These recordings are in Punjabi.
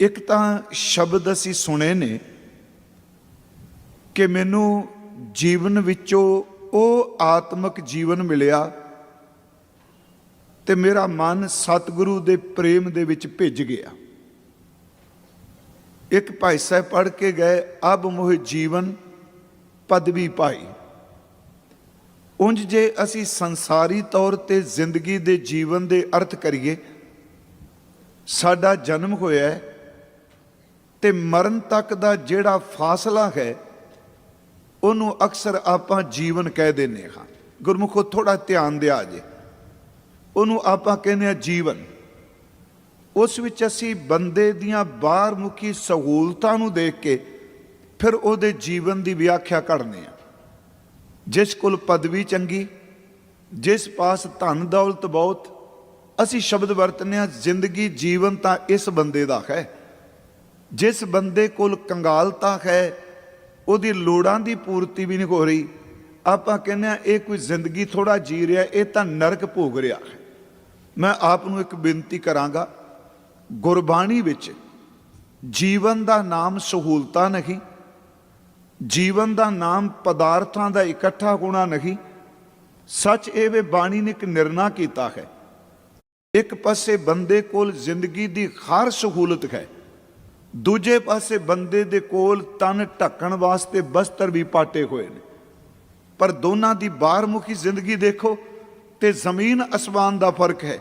ਇੱਕ ਤਾਂ ਸ਼ਬਦ ਅਸੀਂ ਸੁਣੇ ਨੇ ਕਿ ਮੈਨੂੰ ਜੀਵਨ ਵਿੱਚੋਂ ਉਹ ਆਤਮਿਕ ਜੀਵਨ ਮਿਲਿਆ ਤੇ ਮੇਰਾ ਮਨ ਸਤਿਗੁਰੂ ਦੇ ਪ੍ਰੇਮ ਦੇ ਵਿੱਚ ਭਿੱਜ ਗਿਆ। ਇੱਕ ਭਾਈ ਸਾਹਿਬ ਪੜ੍ਹ ਕੇ ਗਏ, ਅਬ ਮੋਹ ਜੀਵਨ ਪਦਵੀ ਪਾਈ। ਉਂਝ ਜੇ ਅਸੀਂ ਸੰਸਾਰੀ ਤੌਰ ਤੇ ਜ਼ਿੰਦਗੀ ਦੇ ਜੀਵਨ ਦੇ ਅਰਥ ਕਰੀਏ, ਸਾਡਾ ਜਨਮ ਹੋਇਆ ਹੈ ਤੇ ਮਰਨ ਤੱਕ ਦਾ ਜਿਹੜਾ ਫਾਸਲਾ ਹੈ, ਉਹਨੂੰ ਅਕਸਰ ਆਪਾਂ ਜੀਵਨ ਕਹਿ ਦਿੰਦੇ ਹਾਂ। ਗੁਰਮੁਖੋ ਥੋੜਾ ਧਿਆਨ ਦਿਆ ਜੇ। ਉਹਨੂੰ ਆਪਾਂ ਕਹਿੰਦੇ ਆ ਜੀਵਨ। ਉਸ ਵਿੱਚ ਅਸੀਂ ਬੰਦੇ ਦੀਆਂ ਬਾਹਰ ਮੁਖੀ ਸਹੂਲਤਾਂ ਨੂੰ ਦੇਖ ਕੇ ਫਿਰ ਉਹਦੇ ਜੀਵਨ ਦੀ ਵਿਆਖਿਆ ਕਰਨੇ ਆ ਜਿਸ ਕੋਲ ਪਦਵੀ ਚੰਗੀ, ਜਿਸ ਪਾਸ ਧਨ ਦੌਲਤ ਬਹੁਤ, ਅਸੀਂ ਸ਼ਬਦ ਵਰਤਨੇ ਆ ਜ਼ਿੰਦਗੀ ਜੀਵਨ ਤਾਂ ਇਸ ਬੰਦੇ ਦਾ ਹੈ। ਜਿਸ ਬੰਦੇ ਕੋਲ ਕੰਗਾਲਤਾ ਹੈ, ਉਹਦੀ ਲੋੜਾਂ ਦੀ ਪੂਰਤੀ ਵੀ ਨਹੀਂ ਹੋ ਰਹੀ। ਆਪਾਂ ਕਹਿੰਦੇ ਆ ਇਹ ਕੋਈ ਜ਼ਿੰਦਗੀ ਥੋੜਾ ਜੀ ਰਿਹਾ, ਇਹ ਤਾਂ ਨਰਕ ਭੋਗ ਰਿਹਾ ਹੈ। ਮੈਂ ਆਪ ਨੂੰ ਇੱਕ ਬੇਨਤੀ ਕਰਾਂਗਾ, ਗੁਰਬਾਣੀ ਵਿੱਚ ਜੀਵਨ ਦਾ ਨਾਮ ਸਹੂਲਤਾਂ ਨਹੀਂ, ਜੀਵਨ ਦਾ ਨਾਮ ਪਦਾਰਥਾਂ ਦਾ ਇਕੱਠਾ ਹੋਣਾ ਨਹੀਂ, ਸੱਚ ਇਹ ਵੇ ਬਾਣੀ ਨੇ ਇੱਕ ਨਿਰਣਾ ਕੀਤਾ ਹੈ। ਇੱਕ ਪਾਸੇ ਬੰਦੇ ਕੋਲ ਜ਼ਿੰਦਗੀ ਦੀ ਹਰ ਸਹੂਲਤ ਹੈ ਦੂਜੇ ਪਾਸੇ ਬੰਦੇ ਦੇ ਕੋਲ ਤਨ ਢੱਕਣ ਵਾਸਤੇ ਬਸਤਰ ਵੀ ਪਾਟੇ ਹੋਏ ਨੇ। ਪਰ ਦੋਨਾਂ ਦੀ ਬਾਹਰਮੁਖੀ ਜ਼ਿੰਦਗੀ ਦੇਖੋ ਤੇ ਜ਼ਮੀਨ ਅਸਮਾਨ ਦਾ ਫ਼ਰਕ ਹੈ।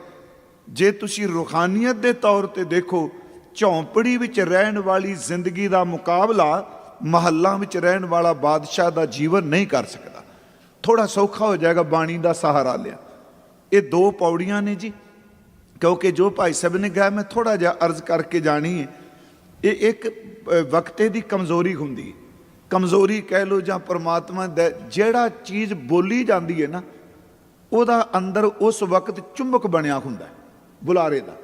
ਜੇ ਤੁਸੀਂ ਰੂਹਾਨੀਅਤ ਦੇ ਤੌਰ ਤੇ ਦੇਖੋ, ਝੌਂਪੜੀ ਵਿੱਚ ਰਹਿਣ ਵਾਲੀ ਜ਼ਿੰਦਗੀ ਦਾ ਮੁਕਾਬਲਾ ਮਹੱਲਾ ਵਿੱਚ ਰਹਿਣ ਵਾਲਾ ਬਾਦਸ਼ਾਹ ਦਾ ਜੀਵਨ ਨਹੀਂ ਕਰ ਸਕਦਾ। ਥੋੜਾ ਸੌਖਾ ਹੋ ਜਾਏਗਾ ਬਾਣੀ ਦਾ ਸਹਾਰਾ ਲਿਆ। ਇਹ ਦੋ ਪੌੜੀਆਂ ਨੇ ਜੀ, ਕਿਉਂਕਿ ਜੋ ਭਾਈ ਸਾਹਿਬ ਨੇ ਕਿਹਾ, ਮੈਂ ਥੋੜਾ ਜਿਹਾ ਅਰਜ਼ ਕਰਕੇ ਜਾਣੀ ਹੈ। ਇਹ ਇੱਕ ਵਕਤੇ ਦੀ ਕਮਜ਼ੋਰੀ ਹੁੰਦੀ ਕਮਜ਼ੋਰੀ ਕਹਿ ਲੋ ਜਾਂ ਪਰਮਾਤਮਾ ਦਾ ਜਿਹੜਾ ਚੀਜ਼ ਬੋਲੀ ਜਾਂਦੀ ਹੈ ਨਾ, ਉਹਦਾ ਅੰਦਰ ਉਸ ਵਕਤ ਚੁੰਬਕ ਬਣਿਆ ਹੁੰਦਾ ਬੁਲਾਰੇ ਦਾ।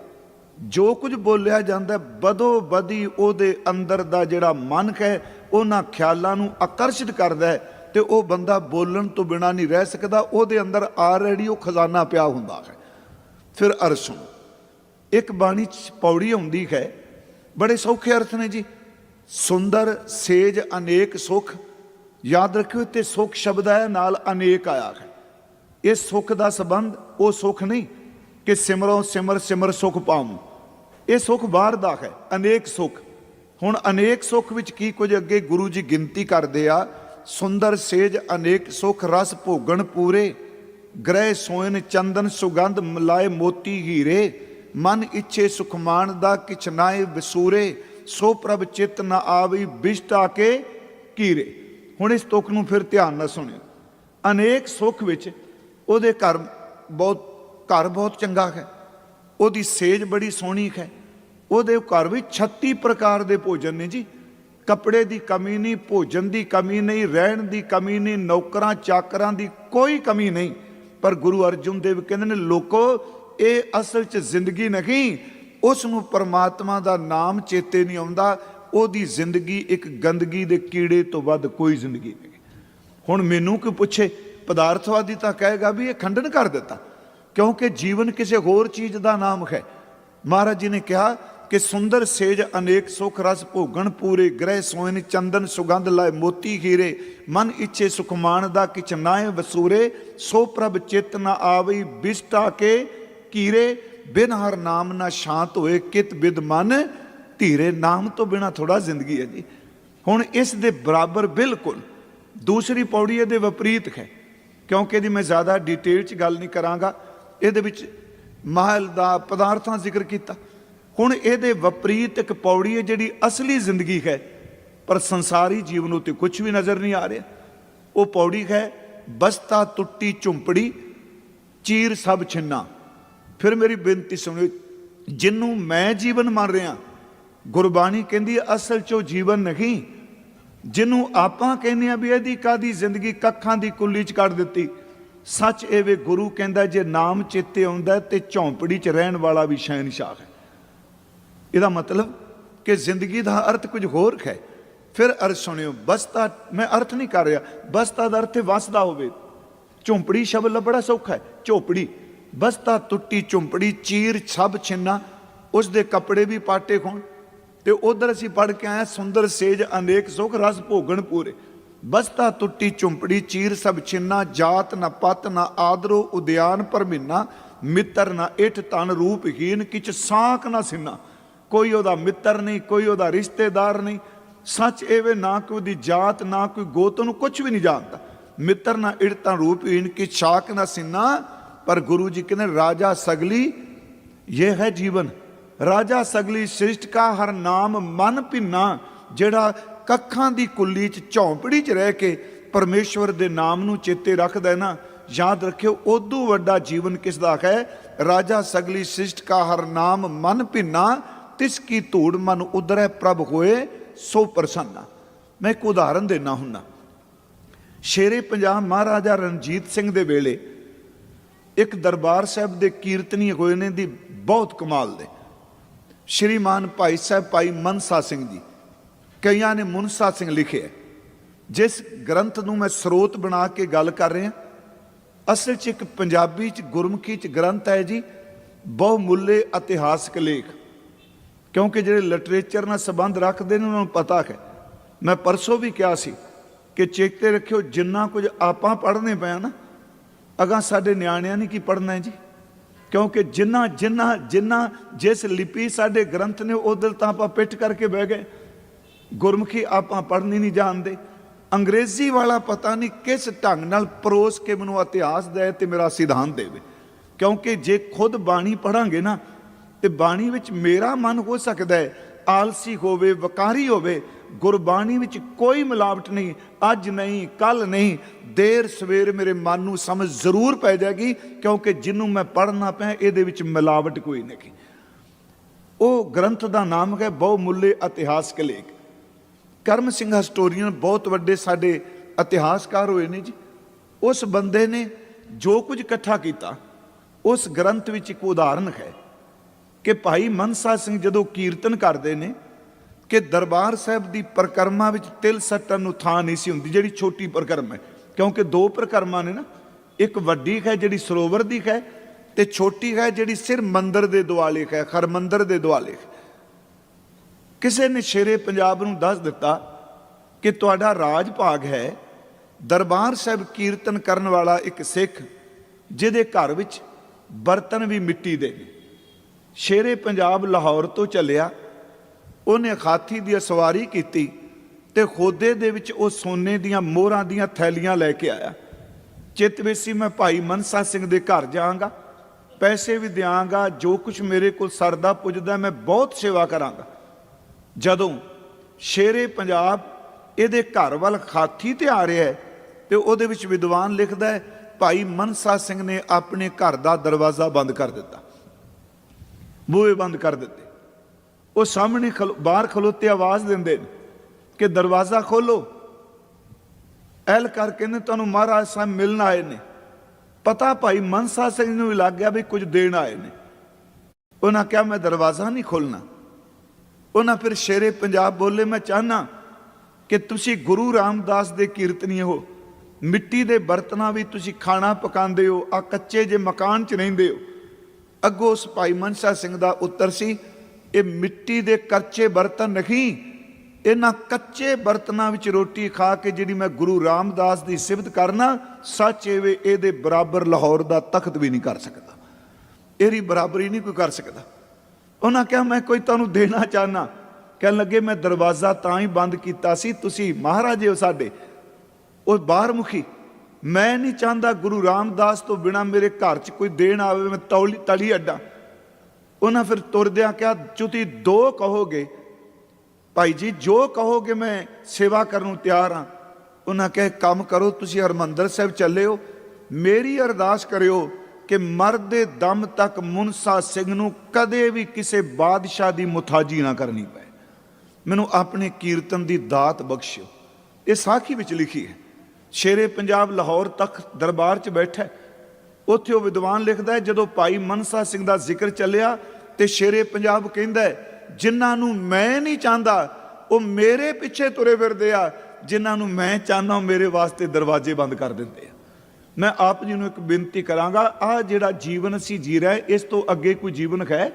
ਜੋ ਕੁਝ ਬੋਲਿਆ ਜਾਂਦਾ, ਬਦੋ ਬਦੀ ਉਹਦੇ ਅੰਦਰ ਦਾ ਜਿਹੜਾ ਮਨ ਹੈ, ਉਹਨਾਂ ਖਿਆਲਾਂ ਨੂੰ ਆਕਰਸ਼ਿਤ ਕਰਦਾ ਹੈ ਤੇ ਉਹ ਬੰਦਾ ਬੋਲਣ ਤੋਂ ਬਿਨਾ ਨਹੀਂ ਰਹਿ ਸਕਦਾ, ਉਹਦੇ ਅੰਦਰ ਆਲਰੇਡੀ ਉਹ ਖਜ਼ਾਨਾ ਪਿਆ ਹੁੰਦਾ ਹੈ। ਫਿਰ ਅਰਸੋਂ ਇੱਕ ਬਾਣੀ ਚ ਪੌੜੀ ਆਉਂਦੀ ਹੈ ਬੜੇ ਸੌਖੇ ਅਰਥ ਨੇ ਜੀ। ਸੁੰਦਰ, ਸੇਜ, ਅਨੇਕ, ਸੁਖ। ਯਾਦ ਰੱਖਿਓ ਤੇ ਸੁਖ ਸ਼ਬਦ ਆਇਆ, ਨਾਲ ਅਨੇਕ ਆਇਆ ਹੈ। ਇਹ ਸੁਖ ਦਾ ਸਬੰਧ ਉਹ ਸੁਖ ਨਹੀਂ ਕਿ ਸਿਮਰੋ ਸਿਮਰ ਸਿਮਰ ਸੁਖ ਪਾਉ। ਇਹ ਸੁਖ ਬਾਹਰ ਦਾ ਹੈ, ਅਨੇਕ ਸੁਖ। ਹੁਣ ਅਨੇਕ ਸੁਖ ਵਿੱਚ ਕੀ ਕੁਝ ਅੱਗੇ ਗੁਰੂ ਜੀ ਗਿਣਤੀ ਕਰਦੇ ਆ। ਸੁੰਦਰ, ਸੇਜ, ਅਨੇਕ ਸੁਖ, ਰਸ ਭੋਗਣ ਪੂਰੇ। ਗ੍ਰਹਿ ਸੋਇਨ, ਚੰਦਨ, ਸੁਗੰਧ, ਮਲਾਏ ਮੋਤੀ, ਹੀਰੇ। ਮਨ ਇੱਛੇ ਸੁਖਮਾਨ ਦਾ ਕਿਛ ਨਾਏ ਵਿਸੂਰੇ, ਸੋ ਪ੍ਰਭ ਚਿਤ ਨ ਆਵੀ ਬਿਸ਼ਟਾ ਕੇ ਕੀਰੇ। ਹੁਣ ਇਸ ਤੁਕ ਨੂੰ ਫਿਰ ਧਿਆਨ ਨਾਲ ਸੁਣਿਓ। ਅਨੇਕ ਸੁਖ ਵਿੱਚ ਉਹਦੇ ਘਰ ਬਹੁਤ ਘਰ ਬਹੁਤ ਚੰਗਾ ਹੈ। ਉਹਦੀ ਸੇਜ ਬੜੀ ਸੋਹਣੀ ਹੈ। ਉਹਦੇ ਘਰ ਵਿੱਚ 36 ਪ੍ਰਕਾਰ ਦੇ ਭੋਜਨ ਨੇ ਜੀ। ਕੱਪੜੇ ਦੀ ਕਮੀ ਨਹੀਂ, ਭੋਜਨ ਦੀ ਕਮੀ ਨਹੀਂ, ਰਹਿਣ ਦੀ ਕਮੀ ਨਹੀਂ, ਨੌਕਰਾਂ, ਚਾਕਰਾਂ ਦੀ ਕੋਈ ਕਮੀ ਨਹੀਂ। ਪਰ ਗੁਰੂ ਅਰਜਨ ਦੇਵ ਕਹਿੰਦੇ ਨੇ, ਲੋਕੋ ਇਹ ਅਸਲ 'ਚ ਜ਼ਿੰਦਗੀ ਨਹੀਂ ਉਸ ਨੂੰ ਪਰਮਾਤਮਾ ਦਾ ਨਾਮ ਚੇਤੇ ਨਹੀਂ ਆਉਂਦਾ, ਉਹਦੀ ਜ਼ਿੰਦਗੀ ਇੱਕ ਗੰਦਗੀ ਦੇ ਕੀੜੇ ਤੋਂ ਵੱਧ ਕੋਈ ਜ਼ਿੰਦਗੀ ਨਹੀਂ। ਹੁਣ ਮੈਨੂੰ ਕੋਈ ਪੁੱਛੇ? ਪਦਾਰਥਵਾਦੀ ਤਾਂ ਕਹੇਗਾ ਵੀ ਇਹ ਖੰਡਨ ਕਰ ਦਿੱਤਾ, ਕਿਉਂਕਿ ਜੀਵਨ ਕਿਸੇ ਹੋਰ ਚੀਜ਼ ਦਾ ਨਾਮ ਹੈ। ਮਹਾਰਾਜ ਜੀ ਨੇ ਕਿਹਾ ਕਿ ਸੁੰਦਰ ਸੇਜ ਅਨੇਕ ਸੁਖ ਰਸ ਭੋਗਣ, ਪੂਰੇ ਗ੍ਰਹਿ ਸੋਇਨ, ਚੰਦਨ ਸੁਗੰਧ ਲਾਏ ਮੋਤੀ ਹੀਰੇ, ਮਨ ਇੱਛੇ ਸੁਖਮਾਨ ਦਾ ਕਿਛ ਨਾਏ ਵਸੂਰੇ, ਸੋ ਪ੍ਰਭ ਚਿਤ ਨ ਆਵਈ, ਬਿਸਟਾ ਕੇ ਕੀਰੇ, ਬਿਨ ਹਰ ਨਾਮ ਨਾ ਸ਼ਾਂਤ ਹੋਏ, ਕਿਤ ਬਿਦ ਮਨ ਧੀਰੇ। ਨਾਮ ਤੋਂ ਬਿਨਾ ਥੋੜਾ ਜ਼ਿੰਦਗੀ ਹੈ ਜੀ। ਹੁਣ ਇਸ ਦੇ ਬਰਾਬਰ ਬਿਲਕੁਲ ਦੂਸਰੀ ਪੌੜੀ ਇਹਦੇ ਵਿਪਰੀਤ ਹੈ। ਕਿਉਂਕਿ ਇਹਦੀ ਮੈਂ ਜ਼ਿਆਦਾ ਡਿਟੇਲ ਚ ਗੱਲ ਨਹੀਂ ਕਰਾਂਗਾ। ਇਹਦੇ ਵਿੱਚ ਮਹਿਲ ਦਾ ਪਦਾਰਥਾਂ ਜ਼ਿਕਰ ਕੀਤਾ। ਹੁਣ ਇਹਦੇ ਵਿਪਰੀਤ ਇੱਕ ਪੌੜੀ ਹੈ ਜਿਹੜੀ ਅਸਲੀ ਜ਼ਿੰਦਗੀ ਹੈ, ਪਰ ਸੰਸਾਰੀ ਜੀਵਨ ਉਤੇ ਕੁਝ ਵੀ ਨਜ਼ਰ ਨਹੀਂ ਆ ਰਿਹਾ। ਉਹ ਪੌੜੀ ਹੈ, ਬਸਤਾ ਟੁੱਟੀ ਝੁੰਪੜੀ, ਚੀਰ ਸਭ ਛਿੰਨਾ। ਫਿਰ ਮੇਰੀ ਬੇਨਤੀ ਸੁਣਿਓ ਜਿਹਨੂੰ ਮੈਂ ਜੀਵਨ ਮੰਨ ਰਿਹਾ, ਗੁਰਬਾਣੀ ਕਹਿੰਦੀ ਅਸਲ 'ਚ ਜੀਵਨ ਨਹੀਂ। ਜਿਹਨੂੰ ਆਪਾਂ ਕਹਿੰਦੇ ਆ ਵੀ ਇਹਦੀ ਕਾਦੀ ਜ਼ਿੰਦਗੀ ਕੱਖਾਂ ਦੀ ਕੁੱਲੀ 'ਚ ਕੱਢ ਦਿੱਤੀ। ਸੱਚ ਇਹ ਵੇ ਗੁਰੂ ਕਹਿੰਦਾ, ਜੇ ਨਾਮ ਚੇਤੇ ਆਉਂਦਾ ਤੇ ਝੌਂਪੜੀ 'ਚ ਰਹਿਣ ਵਾਲਾ ਵੀ ਸ਼ਹਿਨशाह ਹੈ। ਇਹਦਾ ਮਤਲਬ ਕਿ ਜ਼ਿੰਦਗੀ ਦਾ ਅਰਥ ਕੁਝ ਹੋਰ ਹੈ। ਫਿਰ ਅਰਥ ਸੁਣਿਓ ਬਸਤਾ ਮੈਂ ਅਰਥ ਨਹੀਂ ਕਰ ਰਿਹਾ ਬਸਤਾ ਦਾ ਅਰਥ ਹੈ ਵਸਦਾ ਹੋਵੇ। ਝੌਂਪੜੀ ਸ਼ਬਦ ਲ ਬੜਾ ਸੌਖਾ ਹੈ, ਝੋਪੜੀ। ਬਸਤਾ ਟੁੱਟੀ ਝੁੰਪੜੀ, ਚੀਰ ਸਭ ਛਿੰਨਾ ਉਸ ਦੇ ਕੱਪੜੇ ਵੀ ਪਾਟੇ ਹੋਣ ਤੇ ਉਧਰ ਅਸੀਂ ਪੜ ਕੇ ਆਏ ਸੁੰਦਰ ਸੇਜ ਅਨੇਕ ਸੁਖ ਰਸ ਭੋਗਣ ਪੂਰੇ। ਬਸਤਾ ਟੁੱਟੀ ਝੁੰਪੜੀ, ਚੀਰ ਸਭ ਛਿੰਨਾ, ਜਾਤ ਨਾ ਪਤ, ਨਾ ਆਦਰੋ ਉਦਿਆਨ ਪਰਮਿਨਾ, ਮਿੱਤਰ ਨਾ ਇਠ ਤਨ ਰੂਪਹੀਨ ਕਿਛ ਸਾਖ ਨਾ ਸਿੰਨਾ। ਕੋਈ ਉਹਦਾ ਮਿੱਤਰ ਨਹੀਂ, ਕੋਈ ਉਹਦਾ ਰਿਸ਼ਤੇਦਾਰ ਨਹੀਂ। ਸੱਚ ਐਵੇਂ ਨਾ ਕੋਈ ਦੀ ਜਾਤ, ਨਾ ਕੋਈ ਗੋਤ ਨੂੰ ਕੁਝ ਵੀ ਨਹੀਂ ਜਾਣਦਾ। ਮਿੱਤਰ ਨਾ ਇੜ ਤਾਂ ਰੂਪਹੀਨ ਕਿ ਛਾਕ ਨਾ ਸਿੰਨਾ ਪਰ ਗੁਰੂ ਜੀ ਕਹਿੰਦੇ, ਰਾਜਾ ਸਗਲੀ, ਇਹ ਹੈ ਜੀਵਨ। ਰਾਜਾ ਸਗਲੀ ਸ੍ਰਿਸ਼ਟ ਕਾ ਹਰ ਨਾਮ ਮਨ ਭਿੰਨਾ, ਜਿਹੜਾ ਕੱਖਾਂ ਦੀ ਕੁੱਲੀ ਚ ਝੌਂਪੜੀ ਚ ਰਹਿ ਕੇ ਪਰਮੇਸ਼ਵਰ ਦੇ ਨਾਮ ਨੂੰ ਚੇਤੇ ਰੱਖਦਾ ਨਾ। ਯਾਦ ਰੱਖਿਓ ਉਦੋਂ ਵੱਡਾ ਜੀਵਨ ਕਿਸ ਦਾ ਹੈ? ਰਾਜਾ ਸਗਲੀ ਸ੍ਰਿਸ਼ਟ ਕਾ ਹਰ ਨਾਮ ਮਨ ਭਿੰਨਾ, ਤਿਸ ਕੀ ਧੂੜ ਮਨ ਉਦਰੈ ਪ੍ਰਭ ਹੋਏ, ਸੋ ਪ੍ਰਸੰਨਾ। ਮੈਂ ਇੱਕ ਉਦਾਹਰਨ ਦੇਣਾ ਹੁੰਨਾ। ਸ਼ੇਰੇ ਪੰਜਾਬ ਮਹਾਰਾਜਾ ਰਣਜੀਤ ਸਿੰਘ ਦੇ ਵੇਲੇ ਇੱਕ ਦਰਬਾਰ ਸਾਹਿਬ ਦੇ ਕੀਰਤਨੀ ਹੋਏ ਨੇ ਦੀ ਬਹੁਤ ਕਮਾਲ ਦੇ ਸ਼੍ਰੀਮਾਨ ਭਾਈ ਸਾਹਿਬ, ਭਾਈ ਮਨਸਾ ਸਿੰਘ ਜੀ, ਕਈਆਂ ਨੇ ਮਨਸਾ ਸਿੰਘ ਲਿਖਿਆ ਜਿਸ ਗ੍ਰੰਥ ਨੂੰ ਮੈਂ ਸਰੋਤ ਬਣਾ ਕੇ ਗੱਲ ਕਰ ਰਿਹਾ, ਅਸਲ 'ਚ ਇੱਕ ਪੰਜਾਬੀ 'ਚ ਗੁਰਮੁਖੀ 'ਚ ਗ੍ਰੰਥ ਹੈ ਜੀ, ਬਹੁਮੁੱਲੇ ਇਤਿਹਾਸਕ ਲੇਖ। ਕਿਉਂਕਿ ਜਿਹੜੇ ਲਿਟਰੇਚਰ ਨਾਲ ਸੰਬੰਧ ਰੱਖਦੇ ਨੇ, ਉਹਨਾਂ ਨੂੰ ਪਤਾ ਹੈ। ਮੈਂ ਪਰਸੋਂ ਵੀ ਕਿਹਾ ਸੀ ਕਿ ਚੇਤੇ ਰੱਖਿਓ, ਜਿੰਨਾ ਕੁਝ ਆਪਾਂ ਪੜ੍ਹਨੇ ਪਿਆ ਨਾ ਅਗਾ ਸਾਡੇ ਨਿਆਣਿਆਂ ਨੇ ਕੀ ਪੜ੍ਹਨਾ ਹੈ ਜੀ? ਕਿਉਂਕਿ ਜਿੰਨਾ ਜਿੰਨਾ ਜਿੰਨਾ ਜਿਸ ਲਿਪੀ ਸਾਡੇ ਗ੍ਰੰਥ ਨੇ ਉਧਰ ਤਾਂ ਆਪਾਂ ਪਿੱਠ ਕਰਕੇ ਬਹਿ ਗਏ। ਗੁਰਮੁਖੀ ਆਪਾਂ ਪੜ੍ਹਨੀ ਨਹੀਂ ਜਾਣਦੇ। ਅੰਗਰੇਜ਼ੀ ਵਾਲਾ ਪਤਾ ਨਹੀਂ ਕਿਸ ਢੰਗ ਨਾਲ ਪਰੋਸ ਕੇ ਮੈਨੂੰ ਇਤਿਹਾਸ ਦੇ ਤੇ ਮੇਰਾ ਸਿਧਾਂਤ ਦੇਵੇ। ਕਿਉਂਕਿ ਜੇ ਖੁਦ ਬਾਣੀ ਪੜਾਂਗੇ ਨਾ, ਤੇ ਬਾਣੀ ਵਿੱਚ ਮੇਰਾ ਮਨ ਹੋ ਸਕਦਾ ਹੈ, ਆਲਸੀ ਹੋਵੇ, ਵਕਾਰੀ ਹੋਵੇ ਗੁਰਬਾਣੀ ਵਿੱਚ ਕੋਈ ਮਿਲਾਵਟ ਨਹੀਂ, ਅੱਜ ਨਹੀਂ ਕੱਲ ਨਹੀਂ, ਦੇਰ ਸਵੇਰ ਮੇਰੇ ਮਨ ਨੂੰ ਸਮਝ ਜ਼ਰੂਰ ਪੈ ਜਾਏਗੀ, ਕਿਉਂਕਿ ਜਿਹਨੂੰ ਮੈਂ ਪੜ੍ਹਨਾ ਪਿਆ, ਇਹਦੇ ਵਿੱਚ ਮਿਲਾਵਟ ਕੋਈ ਨਹੀਂ ਉਹ ਗ੍ਰੰਥ ਦਾ ਨਾਮ ਹੈ ਬਹੁਮੁੱਲੇ ਇਤਿਹਾਸਕ ਲੇਖ। ਕਰਮ ਸਿੰਘ ਹਿਸਟੋਰੀਅਨ ਬਹੁਤ ਵੱਡੇ ਸਾਡੇ ਇਤਿਹਾਸਕਾਰ ਹੋਏ ਨੇ ਜੀ। ਉਸ ਬੰਦੇ ਨੇ ਜੋ ਕੁਝ ਇਕੱਠਾ ਕੀਤਾ, ਉਸ ਗ੍ਰੰਥ ਵਿੱਚ ਇੱਕ ਉਦਾਹਰਨ ਹੈ ਕਿ ਭਾਈ ਮਨਸਾ ਸਿੰਘ ਜਦੋਂ ਕੀਰਤਨ ਕਰਦੇ ਨੇ ਕਿ ਦਰਬਾਰ ਸਾਹਿਬ ਦੀ ਪ੍ਰਕਰਮਾ ਵਿੱਚ ਤਿਲ ਸੱਟਣ ਨੂੰ ਥਾਂ ਨਹੀਂ ਸੀ ਹੁੰਦੀ, ਜਿਹੜੀ ਛੋਟੀ ਪ੍ਰਕਰਮ ਹੈ। ਕਿਉਂਕਿ ਦੋ ਪ੍ਰਕਰਮਾਂ ਨੇ ਨਾ, ਇੱਕ ਵੱਡੀ ਹੈ ਜਿਹੜੀ ਸਰੋਵਰ ਦੀ ਹੈ ਤੇ ਛੋਟੀ ਹੈ ਜਿਹੜੀ ਸਿਰ ਮੰਦਰ ਦੇ ਦੁਆਲੇ ਹੈ ਹਰਮੰਦਰ ਦੇ ਦੁਆਲੇ ਹੈ ਕਿਸੇ ਨੇ ਸ਼ੇਰੇ ਪੰਜਾਬ ਨੂੰ ਦੱਸ ਦਿੱਤਾ ਕਿ ਤੁਹਾਡਾ ਰਾਜ ਭਾਗ ਹੈ, ਦਰਬਾਰ ਸਾਹਿਬ ਕੀਰਤਨ ਕਰਨ ਵਾਲਾ ਇੱਕ ਸਿੱਖ, ਜਿਹਦੇ ਘਰ ਵਿੱਚ ਬਰਤਨ ਵੀ ਮਿੱਟੀ ਦੇ ਨੇ। ਸ਼ੇਰੇ ਪੰਜਾਬ ਲਾਹੌਰ ਤੋਂ ਚੱਲਿਆ ਉਹਨੇ ਹਾਥੀ ਦੀ ਸਵਾਰੀ ਕੀਤੀ ਤੇ ਖੋਦੇ ਦੇ ਵਿੱਚ ਉਹ ਸੋਨੇ ਦੀਆਂ ਮੋਹਰਾਂ ਦੀਆਂ ਥੈਲੀਆਂ ਲੈ ਕੇ ਆਇਆ। ਚਿੱਤ ਵਿੱਚ ਸੀ, ਮੈਂ ਭਾਈ ਮਨਸਾ ਸਿੰਘ ਦੇ ਘਰ ਜਾਵਾਂਗਾ, ਪੈਸੇ ਵੀ ਦਿਆਂਗਾ, ਜੋ ਕੁਝ ਮੇਰੇ ਕੋਲ ਸਰਦਾ ਪੁੱਜਦਾ, ਮੈਂ ਬਹੁਤ ਸੇਵਾ ਕਰਾਂਗਾ। ਜਦੋਂ ਸ਼ੇਰੇ ਪੰਜਾਬ ਇਹਦੇ ਘਰ ਵੱਲ ਖਾਥੀ ਤੇ ਆ ਰਿਹਾ ਹੈ ਤੇ ਉਹਦੇ ਵਿੱਚ ਵਿਦਵਾਨ ਲਿਖਦਾ ਹੈ, ਭਾਈ ਮਨਸਾ ਸਿੰਘ ਨੇ ਆਪਣੇ ਘਰ ਦਾ ਦਰਵਾਜ਼ਾ ਬੰਦ ਕਰ ਦਿੱਤਾ। ਬੂਹੇ ਬੰਦ ਕਰ ਦਿੱਤੇ। ਉਹ ਸਾਹਮਣੇ ਖਲੋ- ਬਾਹਰ ਖਲੋਤੇ ਆਵਾਜ਼ ਦਿੰਦੇ ਨੇ ਕਿ ਦਰਵਾਜ਼ਾ ਖੋਲੋ। ਐਲ ਕਰ ਕਹਿੰਦੇ ਤੁਹਾਨੂੰ ਮਹਾਰਾਜ ਸਾਹਿਬ ਮਿਲਣ ਆਏ ਨੇ। ਪਤਾ ਭਾਈ ਮਨਸਾ ਸਿੰਘ ਨੂੰ ਵੀ ਲੱਗ ਗਿਆ ਵੀ ਕੁਝ ਦੇਣ ਆਏ ਨੇ। ਉਹਨਾਂ ਕਿਹਾ, ਮੈਂ ਦਰਵਾਜ਼ਾ ਨਹੀਂ ਖੋਲਣਾ। ਉਹਨਾਂ ਫਿਰ ਸ਼ੇਰੇ ਪੰਜਾਬ ਬੋਲੇ, ਮੈਂ ਚਾਹਨਾ ਕਿ ਤੁਸੀਂ ਗੁਰੂ ਰਾਮਦਾਸ ਦੇ ਕੀਰਤਨੀ ਹੋ। ਮਿੱਟੀ ਦੇ ਬਰਤਨਾਂ ਵੀ ਤੁਸੀਂ ਖਾਣਾ ਪਕਾਉਂਦੇ ਹੋ ਆ ਕੱਚੇ ਜੇ ਮਕਾਨ 'ਚ ਰਹਿੰਦੇ ਹੋ। ਅੱਗੋਂ ਉਸ ਭਾਈ ਮਨਸਾ ਸਿੰਘ ਦਾ ਉੱਤਰ ਸੀ ਇਹ ਮਿੱਟੀ ਦੇ ਕੱਚੇ ਬਰਤਨ ਨਹੀਂ, ਇਹਨਾਂ ਕੱਚੇ ਬਰਤਨਾਂ ਵਿੱਚ ਰੋਟੀ ਖਾ ਕੇ ਜਿਹੜੀ ਮੈਂ ਗੁਰੂ ਰਾਮਦਾਸ ਦੀ ਸਿਫਤ ਕਰਨਾ, ਸੱਚ ਐਵੇਂ ਇਹਦੇ ਬਰਾਬਰ ਲਾਹੌਰ ਦਾ ਤਖਤ ਵੀ ਨਹੀਂ ਕਰ ਸਕਦਾ। ਇਹਦੀ ਬਰਾਬਰੀ ਨਹੀਂ ਕੋਈ ਕਰ ਸਕਦਾ। ਉਹਨਾਂ ਕਿਹਾ, ਮੈਂ ਕੋਈ ਤੁਹਾਨੂੰ ਦੇਣਾ ਚਾਹਨਾ। ਕਹਿਣ ਲੱਗੇ, ਮੈਂ ਦਰਵਾਜ਼ਾ ਤਾਂ ਹੀ ਬੰਦ ਕੀਤਾ ਸੀ, ਤੁਸੀਂ ਮਹਾਰਾਜੇ ਹੋ ਸਾਡੇ। ਉਹ ਬਾਹਰ ਮੁਖੀ ਮੈਂ ਨਹੀਂ ਚਾਹੁੰਦਾ ਗੁਰੂ ਰਾਮਦਾਸ ਤੋਂ ਬਿਨਾ ਮੇਰੇ ਘਰ 'ਚ ਕੋਈ ਦੇਣ ਆਵੇ, ਮੈਂ ਤੌਲੀ ਤਲੀ ਅੱਡਾ। ਉਹਨਾਂ ਫਿਰ ਤੁਰਦਿਆਂ ਕਿਹਾ ਚੁਤੀ ਦੋ ਕਹੋਗੇ, ਭਾਈ ਜੀ, ਜੋ ਕਹੋਗੇ ਮੈਂ ਸੇਵਾ ਕਰਨ ਨੂੰ ਤਿਆਰ ਹਾਂ। ਉਹਨਾਂ ਕਹੇ ਕੰਮ ਕਰੋ, ਤੁਸੀਂ ਹਰਮੰਦਰ ਸਾਹਿਬ ਚੱਲਿਓ ਮੇਰੀ ਅਰਦਾਸ ਕਰਿਓ ਕਿ ਮਰਦੇ ਦਮ ਤੱਕ ਮੁਨਸਾ ਸਿੰਘ ਨੂੰ ਕਦੇ ਵੀ ਕਿਸੇ ਬਾਦਸ਼ਾਹ ਦੀ ਮੁਤਾਜੀ ਨਾ ਕਰਨੀ ਪਏ। ਮੈਨੂੰ ਆਪਣੇ ਕੀਰਤਨ ਦੀ ਦਾਤ ਬਖਸ਼ਿਓ। ਇਹ ਸਾਖੀ ਵਿੱਚ ਲਿਖੀ ਹੈ। ਸ਼ੇਰੇ ਪੰਜਾਬ ਲਾਹੌਰ ਤੱਕ ਦਰਬਾਰ 'ਚ ਬੈਠਾ ਉੱਥੇ ਉਹ ਵਿਦਵਾਨ ਲਿਖਦਾ ਹੈ, ਜਦੋਂ ਭਾਈ ਮਨਸਾ ਸਿੰਘ ਦਾ ਜ਼ਿਕਰ ਚੱਲਿਆ ਤੇ ਸ਼ੇਰੇ ਪੰਜਾਬ ਕਹਿੰਦਾ ਹੈ, ਜਿਨ੍ਹਾਂ ਨੂੰ ਮੈਂ ਨਹੀਂ ਚਾਹੁੰਦਾ, ਉਹ ਮੇਰੇ ਪਿੱਛੇ ਤੁਰੇ ਫਿਰਦੇ ਆ, ਜਿਨ੍ਹਾਂ ਨੂੰ ਮੈਂ ਚਾਹੁੰਦਾ ਉਹ ਮੇਰੇ ਵਾਸਤੇ ਦਰਵਾਜ਼ੇ ਬੰਦ ਕਰ ਦਿੰਦੇ ਆ। ਮੈਂ ਆਪ ਜੀ ਨੂੰ ਇੱਕ ਬੇਨਤੀ ਕਰਾਂਗਾ ਆ ਜਿਹੜਾ ਜੀਵਨ ਅਸੀਂ ਜੀ ਰਹੇ, ਇਸ ਤੋਂ ਅੱਗੇ ਕੋਈ ਜੀਵਨ ਹੈ?